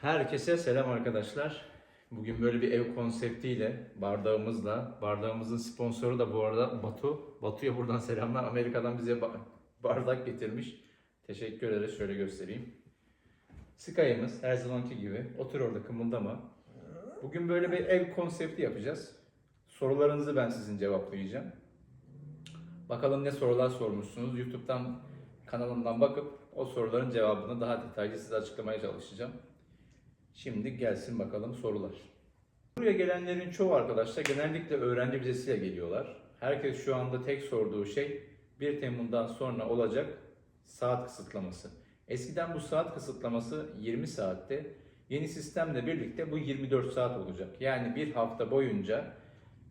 Herkese selam arkadaşlar. Bugün böyle bir ev konseptiyle, bardağımızla, bardağımızın sponsoru da bu arada Batu. Batu'ya buradan selamlar. Amerika'dan bize ba- bardak getirmiş. Teşekkür ederiz. Şöyle göstereyim. Sky'ımız her zamanki gibi. Otur orada kımıldama. Bugün böyle bir ev konsepti yapacağız. Sorularınızı ben sizin cevaplayacağım. Bakalım ne sorular sormuşsunuz. YouTube'dan kanalımdan bakıp o soruların cevabını daha detaylı size açıklamaya çalışacağım. Şimdi gelsin bakalım sorular. Buraya gelenlerin çoğu arkadaşlar genellikle öğrenci vizesiyle geliyorlar. Herkes şu anda tek sorduğu şey 1 Temmuz'dan sonra olacak saat kısıtlaması. Eskiden bu saat kısıtlaması 20 saatte. Yeni sistemle birlikte bu 24 saat olacak. Yani bir hafta boyunca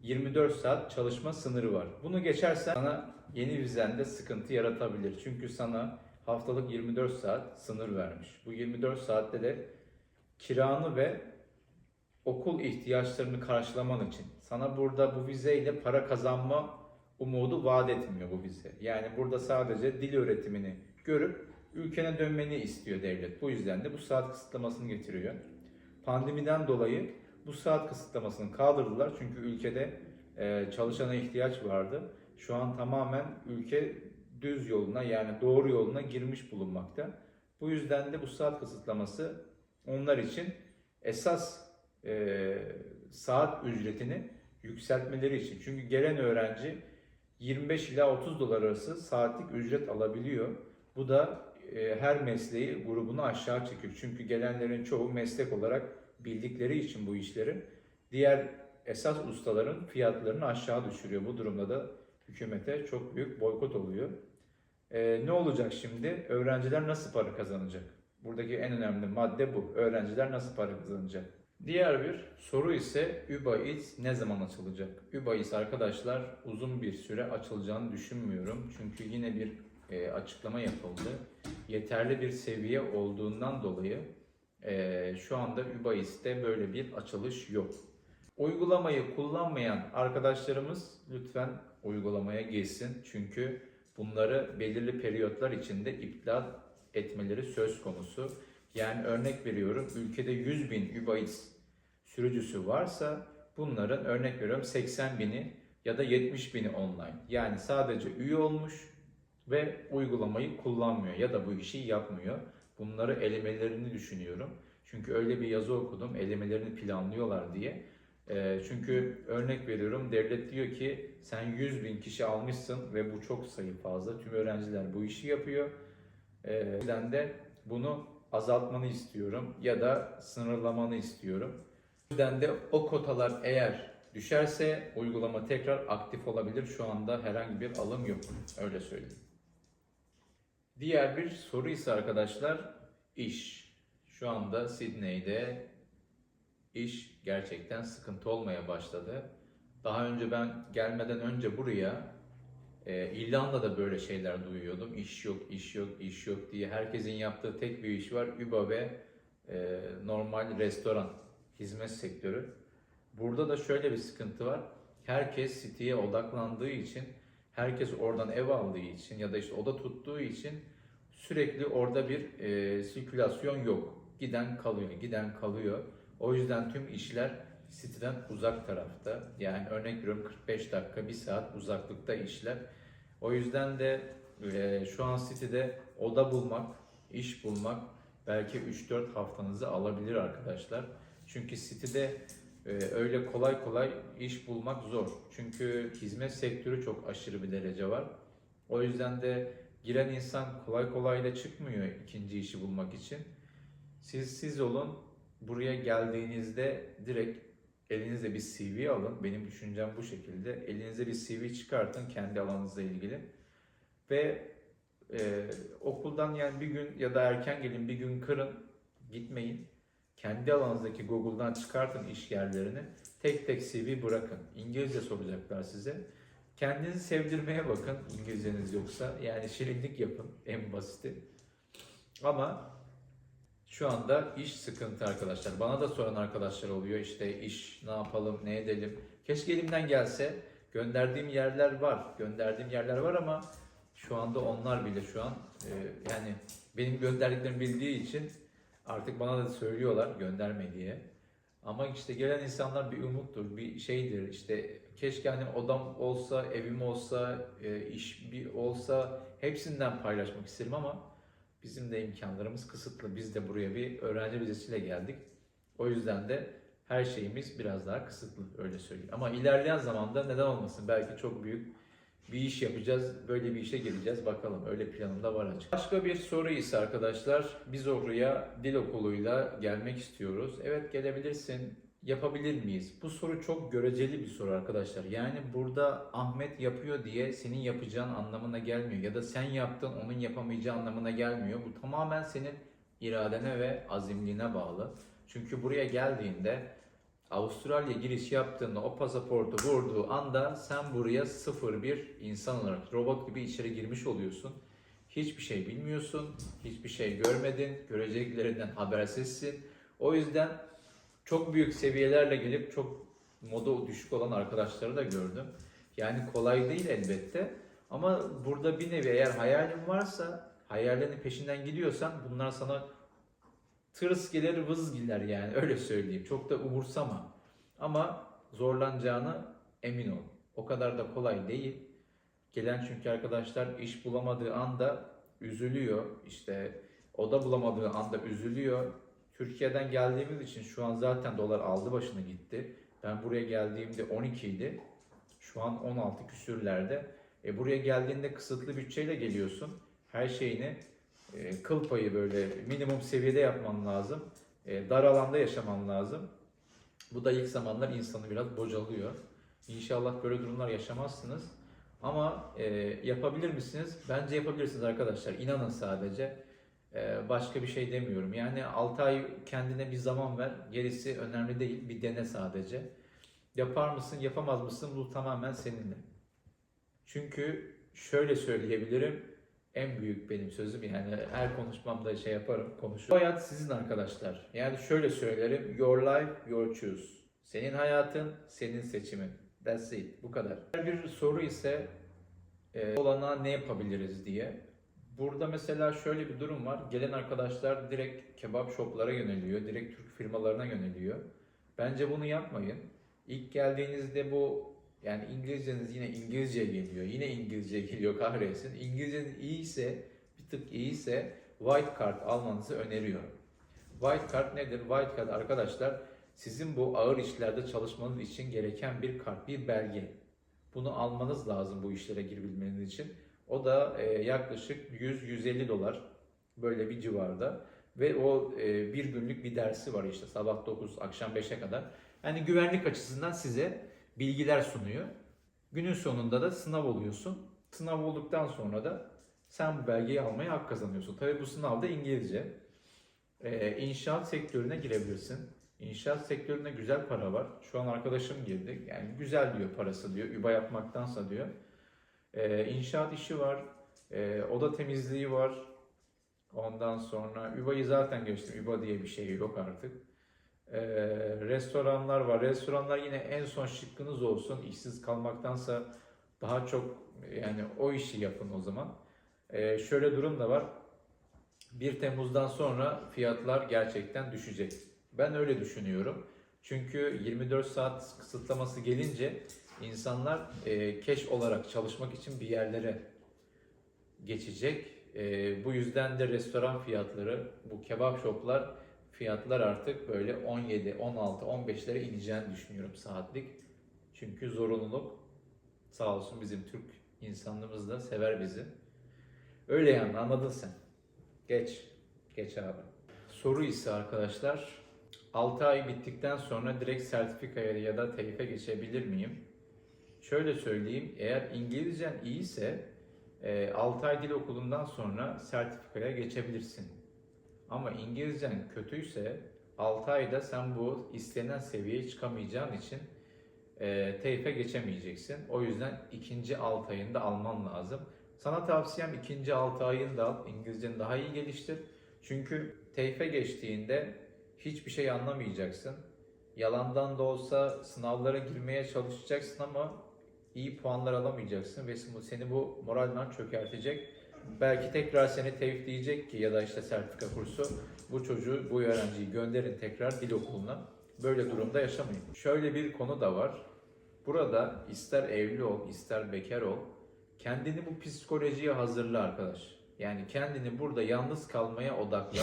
24 saat çalışma sınırı var. Bunu geçersen sana yeni vizende sıkıntı yaratabilir. Çünkü sana haftalık 24 saat sınır vermiş. Bu 24 saatte de kiranı ve okul ihtiyaçlarını karşılaman için sana burada bu vizeyle para kazanma umudu vaat etmiyor bu vize. Yani burada sadece dil öğretimini görüp ülkene dönmeni istiyor devlet. Bu yüzden de bu saat kısıtlamasını getiriyor. Pandemiden dolayı bu saat kısıtlamasını kaldırdılar çünkü ülkede e, çalışana ihtiyaç vardı. Şu an tamamen ülke düz yoluna yani doğru yoluna girmiş bulunmakta. Bu yüzden de bu saat kısıtlaması onlar için esas e, saat ücretini yükseltmeleri için. Çünkü gelen öğrenci 25 ila 30 dolar arası saatlik ücret alabiliyor. Bu da e, her mesleği grubunu aşağı çekiyor. Çünkü gelenlerin çoğu meslek olarak bildikleri için bu işleri diğer esas ustaların fiyatlarını aşağı düşürüyor. Bu durumda da hükümete çok büyük boykot oluyor. E, ne olacak şimdi? Öğrenciler nasıl para kazanacak? Buradaki en önemli madde bu. Öğrenciler nasıl para kazanacak? Diğer bir soru ise Uber ne zaman açılacak? Uber arkadaşlar uzun bir süre açılacağını düşünmüyorum. Çünkü yine bir e, açıklama yapıldı. Yeterli bir seviye olduğundan dolayı e, şu anda Uber böyle bir açılış yok. Uygulamayı kullanmayan arkadaşlarımız lütfen uygulamaya geçsin. Çünkü bunları belirli periyotlar içinde iptal etmeleri söz konusu. Yani örnek veriyorum ülkede 100 bin Uber sürücüsü varsa bunların örnek veriyorum 80 bini ya da 70 bini online. Yani sadece üye olmuş ve uygulamayı kullanmıyor ya da bu işi yapmıyor. Bunları elemelerini düşünüyorum. Çünkü öyle bir yazı okudum elemelerini planlıyorlar diye. Ee, çünkü örnek veriyorum devlet diyor ki sen 100 bin kişi almışsın ve bu çok sayı fazla. Tüm öğrenciler bu işi yapıyor. O yüzden de bunu azaltmanı istiyorum ya da sınırlamanı istiyorum. O yüzden de o kotalar eğer düşerse uygulama tekrar aktif olabilir. Şu anda herhangi bir alım yok. Öyle söyleyeyim. Diğer bir soru ise arkadaşlar iş. Şu anda Sydney'de iş gerçekten sıkıntı olmaya başladı. Daha önce ben gelmeden önce buraya e, İrlanda'da böyle şeyler duyuyordum. İş yok, iş yok, iş yok diye. Herkesin yaptığı tek bir iş var. Uber ve e, normal restoran, hizmet sektörü. Burada da şöyle bir sıkıntı var. Herkes City'ye odaklandığı için, herkes oradan ev aldığı için ya da işte oda tuttuğu için sürekli orada bir e, sirkülasyon yok. Giden kalıyor, giden kalıyor. O yüzden tüm işler City'den uzak tarafta. Yani örnek veriyorum 45 dakika, 1 saat uzaklıkta işler. O yüzden de e, şu an City'de oda bulmak, iş bulmak belki 3-4 haftanızı alabilir arkadaşlar. Çünkü City'de e, öyle kolay kolay iş bulmak zor. Çünkü hizmet sektörü çok aşırı bir derece var. O yüzden de giren insan kolay kolay da çıkmıyor ikinci işi bulmak için. Siz siz olun. Buraya geldiğinizde direkt elinize bir CV alın. Benim düşüncem bu şekilde. Elinize bir CV çıkartın kendi alanınızla ilgili. Ve e, okuldan yani bir gün ya da erken gelin bir gün kırın gitmeyin. Kendi alanınızdaki Google'dan çıkartın iş yerlerini. Tek tek CV bırakın. İngilizce soracaklar size. Kendinizi sevdirmeye bakın İngilizceniz yoksa. Yani şirinlik yapın en basiti. Ama şu anda iş sıkıntı arkadaşlar. Bana da soran arkadaşlar oluyor işte iş ne yapalım ne edelim. Keşke elimden gelse. Gönderdiğim yerler var. Gönderdiğim yerler var ama şu anda onlar bile şu an e, yani benim gönderdiklerimi bildiği için Artık bana da söylüyorlar gönderme diye. Ama işte gelen insanlar bir umuttur, bir şeydir. İşte keşke hani odam olsa, evim olsa, e, iş bir olsa hepsinden paylaşmak isterim ama bizim de imkanlarımız kısıtlı. Biz de buraya bir öğrenci vizesiyle geldik. O yüzden de her şeyimiz biraz daha kısıtlı öyle söyleyeyim. Ama ilerleyen zamanda neden olmasın? Belki çok büyük bir iş yapacağız. Böyle bir işe gireceğiz. Bakalım öyle planım da var açık. Başka bir soru ise arkadaşlar biz oraya dil okuluyla gelmek istiyoruz. Evet gelebilirsin. Yapabilir miyiz? Bu soru çok göreceli bir soru arkadaşlar. Yani burada Ahmet yapıyor diye senin yapacağın anlamına gelmiyor. Ya da sen yaptın onun yapamayacağı anlamına gelmiyor. Bu tamamen senin iradene ve azimliğine bağlı. Çünkü buraya geldiğinde Avustralya giriş yaptığında o pasaportu vurduğu anda sen buraya sıfır bir insan olarak robot gibi içeri girmiş oluyorsun. Hiçbir şey bilmiyorsun, hiçbir şey görmedin, göreceklerinden habersizsin. O yüzden çok büyük seviyelerle gelip çok moda düşük olan arkadaşları da gördüm. Yani kolay değil elbette. Ama burada bir nevi eğer hayalin varsa, hayallerinin peşinden gidiyorsan bunlar sana tırs gelir vız gider yani öyle söyleyeyim. Çok da umursama. Ama zorlanacağını emin ol. O kadar da kolay değil. Gelen çünkü arkadaşlar iş bulamadığı anda üzülüyor. İşte oda bulamadığı anda üzülüyor. Türkiye'den geldiğimiz için şu an zaten dolar aldı başını gitti. Ben buraya geldiğimde 12 idi. Şu an 16 küsürlerde. E buraya geldiğinde kısıtlı bütçeyle geliyorsun. Her şeyini e, kıl payı böyle minimum seviyede yapman lazım. E, dar alanda yaşaman lazım. Bu da ilk zamanlar insanı biraz bocalıyor. İnşallah böyle durumlar yaşamazsınız. Ama e, yapabilir misiniz? Bence yapabilirsiniz arkadaşlar. İnanın sadece. E, başka bir şey demiyorum. Yani 6 ay kendine bir zaman ver. Gerisi önemli değil. Bir dene sadece. Yapar mısın, yapamaz mısın? Bu tamamen seninle. Çünkü şöyle söyleyebilirim. En büyük benim sözüm yani her konuşmamda şey yaparım, konuşurum. Hayat sizin arkadaşlar. Yani şöyle söylerim. Your life, your choose. Senin hayatın, senin seçimin. That's it. Bu kadar. Bir soru ise e, olana ne yapabiliriz diye. Burada mesela şöyle bir durum var. Gelen arkadaşlar direkt kebap shoplara yöneliyor. Direkt Türk firmalarına yöneliyor. Bence bunu yapmayın. İlk geldiğinizde bu yani İngilizceniz yine İngilizce geliyor. Yine İngilizce geliyor kahretsin. İngilizceniz iyiyse, bir tık iyiyse white card almanızı öneriyorum. White card nedir? White card arkadaşlar sizin bu ağır işlerde çalışmanız için gereken bir kart, bir belge. Bunu almanız lazım bu işlere girebilmeniz için. O da e, yaklaşık 100-150 dolar böyle bir civarda. Ve o e, bir günlük bir dersi var işte sabah 9 akşam 5'e kadar. Yani güvenlik açısından size bilgiler sunuyor. Günün sonunda da sınav oluyorsun. Sınav olduktan sonra da sen bu belgeyi almaya hak kazanıyorsun. Tabii bu sınavda İngilizce. Ee, inşaat sektörüne girebilirsin. İnşaat sektöründe güzel para var. Şu an arkadaşım girdi. Yani güzel diyor parası diyor. Üba yapmaktansa diyor. Ee, inşaat işi var. Ee, oda temizliği var. Ondan sonra übayı zaten geçtim. Üba diye bir şey yok artık. Ee, restoranlar var. Restoranlar yine en son şıkkınız olsun. İşsiz kalmaktansa daha çok yani o işi yapın o zaman. Ee, şöyle durum da var. 1 Temmuz'dan sonra fiyatlar gerçekten düşecek. Ben öyle düşünüyorum. Çünkü 24 saat kısıtlaması gelince insanlar e, keş olarak çalışmak için bir yerlere geçecek. E, bu yüzden de restoran fiyatları, bu kebap shoplar fiyatlar artık böyle 17, 16, 15'lere ineceğini düşünüyorum saatlik. Çünkü zorunluluk sağ olsun bizim Türk insanlığımız da sever bizi. Öyle yani anladın sen. Geç. Geç abi. Soru ise arkadaşlar 6 ay bittikten sonra direkt sertifikaya ya da telife geçebilir miyim? Şöyle söyleyeyim eğer İngilizcen iyiyse 6 ay dil okulundan sonra sertifikaya geçebilirsin. Ama İngilizcen kötüyse 6 ayda sen bu istenen seviyeye çıkamayacağın için e, teyfe geçemeyeceksin. O yüzden ikinci 6 ayında alman lazım. Sana tavsiyem ikinci 6 ayında al. İngilizceni daha iyi geliştir. Çünkü teyfe geçtiğinde hiçbir şey anlamayacaksın. Yalandan da olsa sınavlara girmeye çalışacaksın ama iyi puanlar alamayacaksın ve seni bu moralden çökertecek. belki tekrar seni tevfik diyecek ki ya da işte sertifika kursu bu çocuğu, bu öğrenciyi gönderin tekrar dil okuluna. Böyle durumda yaşamayın. Şöyle bir konu da var. Burada ister evli ol, ister bekar ol, kendini bu psikolojiye hazırla arkadaş. Yani kendini burada yalnız kalmaya odakla.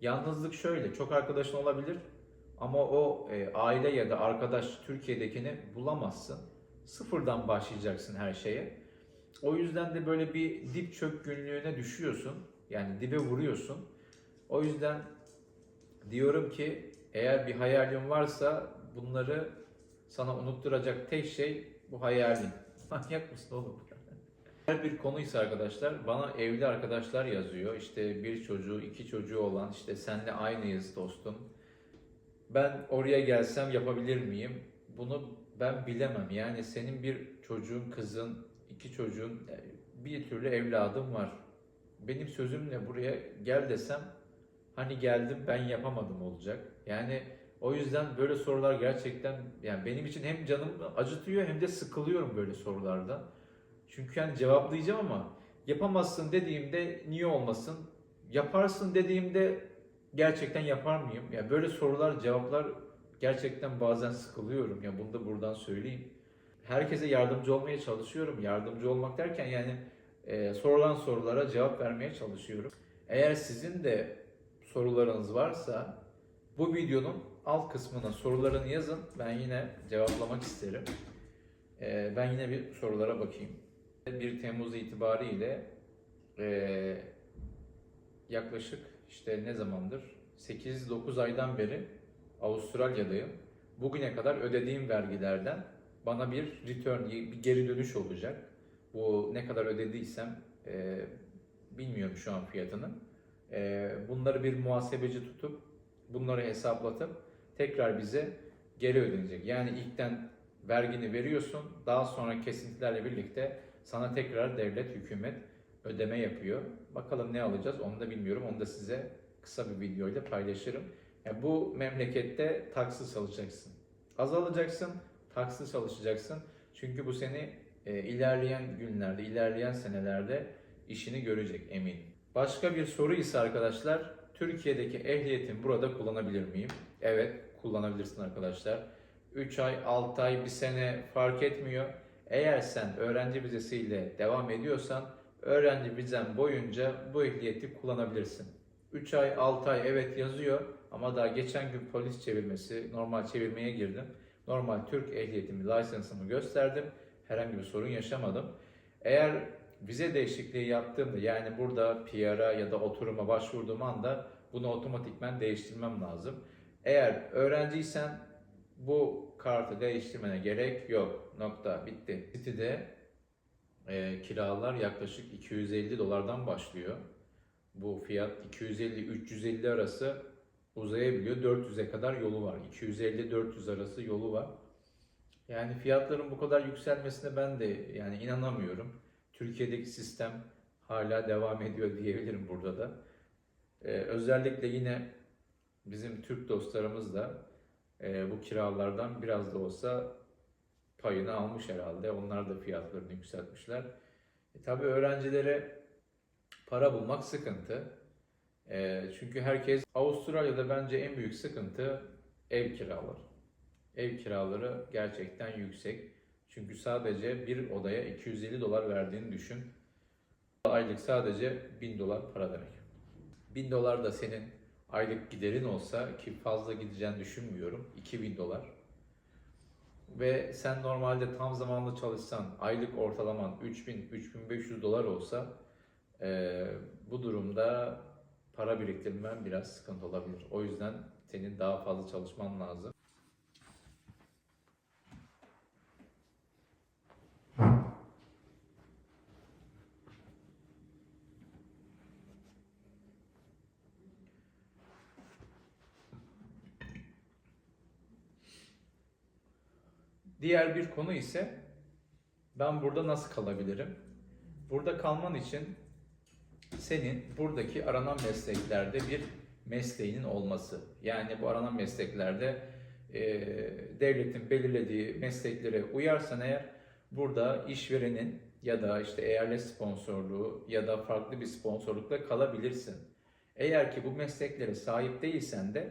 Yalnızlık şöyle, çok arkadaşın olabilir ama o e, aile ya da arkadaş Türkiye'dekini bulamazsın. Sıfırdan başlayacaksın her şeye. O yüzden de böyle bir dip çök günlüğüne düşüyorsun. Yani dibe vuruyorsun. O yüzden diyorum ki eğer bir hayalin varsa bunları sana unutturacak tek şey bu hayalin. Manyak mısın oğlum? Her bir konuysa arkadaşlar bana evli arkadaşlar yazıyor. İşte bir çocuğu, iki çocuğu olan işte senle aynıyız dostum. Ben oraya gelsem yapabilir miyim? Bunu ben bilemem. Yani senin bir çocuğun, kızın, iki çocuğun, bir türlü evladım var. Benim sözümle buraya gel desem hani geldim ben yapamadım olacak. Yani o yüzden böyle sorular gerçekten yani benim için hem canımı acıtıyor hem de sıkılıyorum böyle sorulardan. Çünkü yani cevaplayacağım ama yapamazsın dediğimde niye olmasın? Yaparsın dediğimde gerçekten yapar mıyım? Yani böyle sorular, cevaplar gerçekten bazen sıkılıyorum. Ya bunu da buradan söyleyeyim. Herkese yardımcı olmaya çalışıyorum. Yardımcı olmak derken yani e, sorulan sorulara cevap vermeye çalışıyorum. Eğer sizin de sorularınız varsa bu videonun alt kısmına sorularını yazın. Ben yine cevaplamak isterim. E, ben yine bir sorulara bakayım. 1 Temmuz itibariyle e, yaklaşık işte ne zamandır 8-9 aydan beri Avustralya'dayım. Bugüne kadar ödediğim vergilerden bana bir return, bir geri dönüş olacak. Bu ne kadar ödediysem e, bilmiyorum şu an fiyatını. E, bunları bir muhasebeci tutup bunları hesaplatıp tekrar bize geri ödenecek. Yani ilkten vergini veriyorsun, daha sonra kesintilerle birlikte sana tekrar devlet, hükümet ödeme yapıyor. Bakalım ne alacağız onu da bilmiyorum. Onu da size kısa bir videoyla paylaşırım. Yani bu memlekette taksi alacaksın. Az alacaksın, taksi çalışacaksın. Çünkü bu seni e, ilerleyen günlerde, ilerleyen senelerde işini görecek eminim. Başka bir soru ise arkadaşlar, Türkiye'deki ehliyetimi burada kullanabilir miyim? Evet, kullanabilirsin arkadaşlar. 3 ay, 6 ay, 1 sene fark etmiyor. Eğer sen öğrenci vizesiyle devam ediyorsan öğrenci vizen boyunca bu ehliyeti kullanabilirsin. 3 ay, 6 ay evet yazıyor ama daha geçen gün polis çevirmesi, normal çevirmeye girdim. Normal Türk ehliyetimi, lisansımı gösterdim. Herhangi bir sorun yaşamadım. Eğer vize değişikliği yaptığımda yani burada PR'a ya da oturuma başvurduğum anda bunu otomatikmen değiştirmem lazım. Eğer öğrenciysen bu kartı değiştirmene gerek yok. Nokta. Bitti. City'de e, kiralar yaklaşık 250 dolardan başlıyor. Bu fiyat 250-350 arası uzayabiliyor. 400'e kadar yolu var. 250-400 arası yolu var. Yani fiyatların bu kadar yükselmesine ben de yani inanamıyorum. Türkiye'deki sistem hala devam ediyor diyebilirim burada da. Ee, özellikle yine bizim Türk dostlarımız da e, bu kiralardan biraz da olsa payını almış herhalde. Onlar da fiyatlarını yükseltmişler. E, tabii öğrencilere para bulmak sıkıntı. E, çünkü herkes Avustralya'da bence en büyük sıkıntı ev kiraları. Ev kiraları gerçekten yüksek. Çünkü sadece bir odaya 250 dolar verdiğini düşün. Aylık sadece 1000 dolar para demek. 1000 dolar da senin aylık giderin olsa ki fazla gideceğini düşünmüyorum. 2000 dolar. Ve sen normalde tam zamanlı çalışsan aylık ortalaman 3000-3500 dolar olsa e, bu durumda para biriktirmen biraz sıkıntı olabilir. O yüzden senin daha fazla çalışman lazım. Diğer bir konu ise ben burada nasıl kalabilirim? Burada kalman için senin buradaki aranan mesleklerde bir mesleğinin olması. Yani bu aranan mesleklerde e, devletin belirlediği mesleklere uyarsan eğer burada işverenin ya da işte eyalet sponsorluğu ya da farklı bir sponsorlukla kalabilirsin. Eğer ki bu mesleklere sahip değilsen de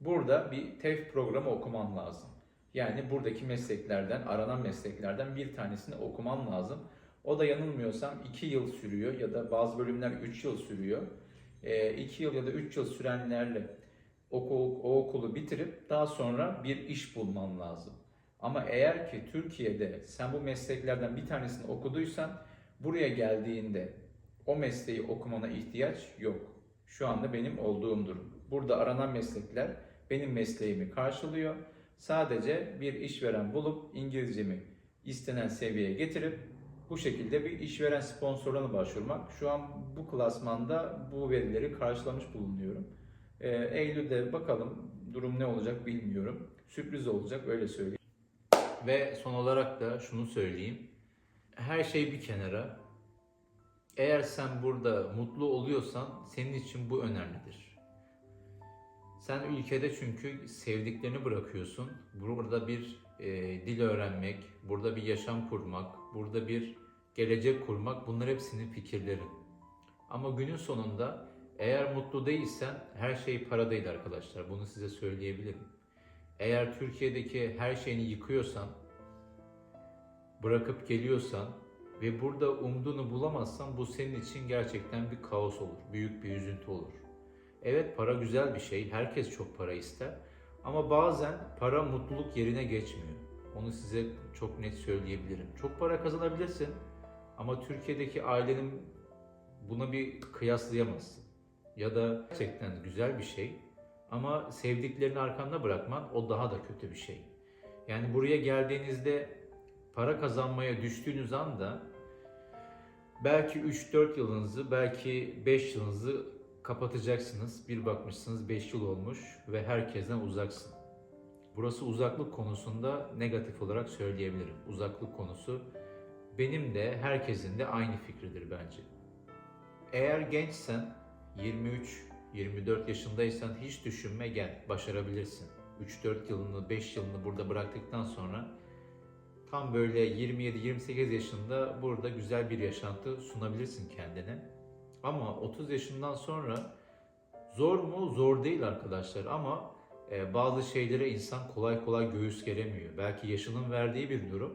burada bir TEF programı okuman lazım. Yani buradaki mesleklerden, aranan mesleklerden bir tanesini okuman lazım. O da yanılmıyorsam 2 yıl sürüyor ya da bazı bölümler 3 yıl sürüyor. 2 yıl ya da 3 yıl sürenlerle okul, o okulu bitirip daha sonra bir iş bulman lazım. Ama eğer ki Türkiye'de sen bu mesleklerden bir tanesini okuduysan buraya geldiğinde o mesleği okumana ihtiyaç yok. Şu anda benim olduğum durum. Burada aranan meslekler benim mesleğimi karşılıyor. Sadece bir işveren bulup İngilizcemi istenen seviyeye getirip bu şekilde bir işveren sponsorluğuna başvurmak. Şu an bu klasmanda bu verileri karşılamış bulunuyorum. Ee, Eylül'de bakalım durum ne olacak bilmiyorum. Sürpriz olacak öyle söyleyeyim. Ve son olarak da şunu söyleyeyim. Her şey bir kenara. Eğer sen burada mutlu oluyorsan senin için bu önemlidir. Sen ülkede çünkü sevdiklerini bırakıyorsun. Burada bir e, dil öğrenmek, burada bir yaşam kurmak, burada bir gelecek kurmak bunlar hepsinin fikirleri. Ama günün sonunda eğer mutlu değilsen her şey para değil arkadaşlar. Bunu size söyleyebilirim. Eğer Türkiye'deki her şeyini yıkıyorsan, bırakıp geliyorsan ve burada umduğunu bulamazsan bu senin için gerçekten bir kaos olur. Büyük bir üzüntü olur. Evet para güzel bir şey. Herkes çok para ister. Ama bazen para mutluluk yerine geçmiyor. Onu size çok net söyleyebilirim. Çok para kazanabilirsin ama Türkiye'deki ailenin buna bir kıyaslayamazsın. Ya da gerçekten güzel bir şey ama sevdiklerini arkanda bırakman o daha da kötü bir şey. Yani buraya geldiğinizde para kazanmaya düştüğünüz anda belki 3-4 yılınızı, belki 5 yılınızı kapatacaksınız. Bir bakmışsınız 5 yıl olmuş ve herkesten uzaksın. Burası uzaklık konusunda negatif olarak söyleyebilirim. Uzaklık konusu benim de herkesin de aynı fikridir bence. Eğer gençsen 23 24 yaşındaysan hiç düşünme gel başarabilirsin. 3-4 yılını 5 yılını burada bıraktıktan sonra tam böyle 27-28 yaşında burada güzel bir yaşantı sunabilirsin kendine. Ama 30 yaşından sonra zor mu? Zor değil arkadaşlar ama bazı şeylere insan kolay kolay göğüs geremiyor. Belki yaşının verdiği bir durum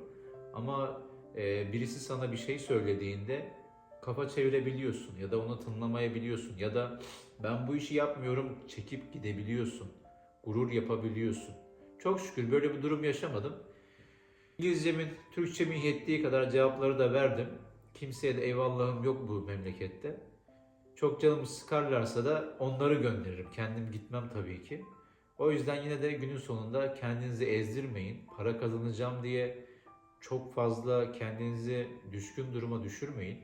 ama e, birisi sana bir şey söylediğinde kafa çevirebiliyorsun ya da onu tınlamayabiliyorsun ya da ben bu işi yapmıyorum çekip gidebiliyorsun. Gurur yapabiliyorsun. Çok şükür böyle bir durum yaşamadım. İngilizcemin, Türkçemin yettiği kadar cevapları da verdim. Kimseye de eyvallahım yok bu memlekette. Çok canımı sıkarlarsa da onları gönderirim. Kendim gitmem tabii ki. O yüzden yine de günün sonunda kendinizi ezdirmeyin. Para kazanacağım diye çok fazla kendinizi düşkün duruma düşürmeyin.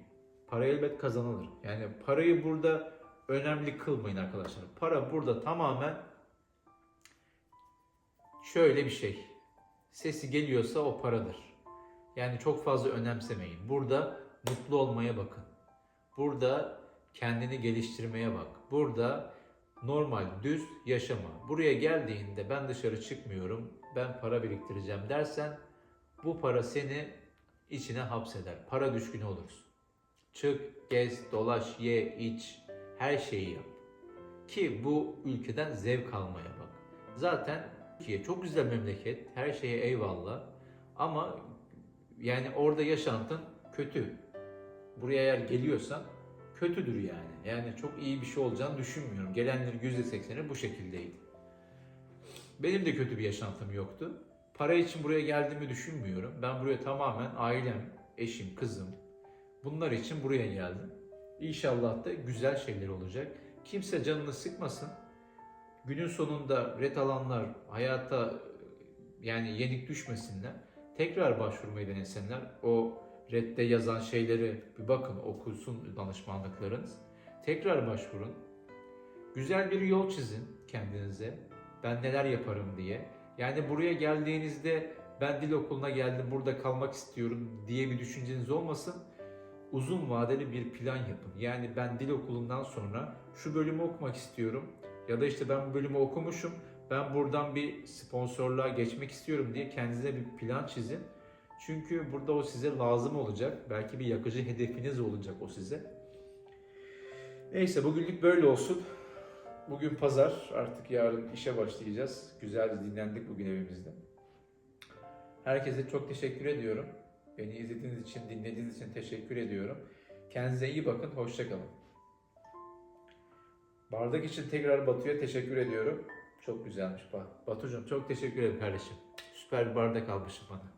Para elbet kazanılır. Yani parayı burada önemli kılmayın arkadaşlar. Para burada tamamen şöyle bir şey. Sesi geliyorsa o paradır. Yani çok fazla önemsemeyin. Burada mutlu olmaya bakın. Burada kendini geliştirmeye bak. Burada normal düz yaşama. Buraya geldiğinde ben dışarı çıkmıyorum, ben para biriktireceğim dersen bu para seni içine hapseder. Para düşkünü olursun. Çık, gez, dolaş, ye, iç, her şeyi yap. Ki bu ülkeden zevk almaya bak. Zaten Türkiye çok güzel memleket, her şeye eyvallah. Ama yani orada yaşantın kötü. Buraya eğer geliyorsan kötüdür yani. Yani çok iyi bir şey olacağını düşünmüyorum. Gelenlerin %80'i bu şekildeydi. Benim de kötü bir yaşantım yoktu. Para için buraya geldiğimi düşünmüyorum. Ben buraya tamamen ailem, eşim, kızım bunlar için buraya geldim. İnşallah da güzel şeyler olacak. Kimse canını sıkmasın. Günün sonunda ret alanlar hayata yani yenik düşmesinler. Tekrar başvurmayı denesinler. O redde yazan şeyleri bir bakın okusun danışmanlıklarınız. Tekrar başvurun. Güzel bir yol çizin kendinize. Ben neler yaparım diye. Yani buraya geldiğinizde ben dil okuluna geldim burada kalmak istiyorum diye bir düşünceniz olmasın. Uzun vadeli bir plan yapın. Yani ben dil okulundan sonra şu bölümü okumak istiyorum. Ya da işte ben bu bölümü okumuşum. Ben buradan bir sponsorluğa geçmek istiyorum diye kendinize bir plan çizin. Çünkü burada o size lazım olacak. Belki bir yakıcı hedefiniz olacak o size. Neyse bugünlük böyle olsun. Bugün pazar. Artık yarın işe başlayacağız. Güzel dinlendik bugün evimizde. Herkese çok teşekkür ediyorum. Beni izlediğiniz için, dinlediğiniz için teşekkür ediyorum. Kendinize iyi bakın. Hoşçakalın. Bardak için tekrar Batu'ya teşekkür ediyorum. Çok güzelmiş. Batucuğum çok teşekkür ederim kardeşim. Süper bir bardak almışım bana.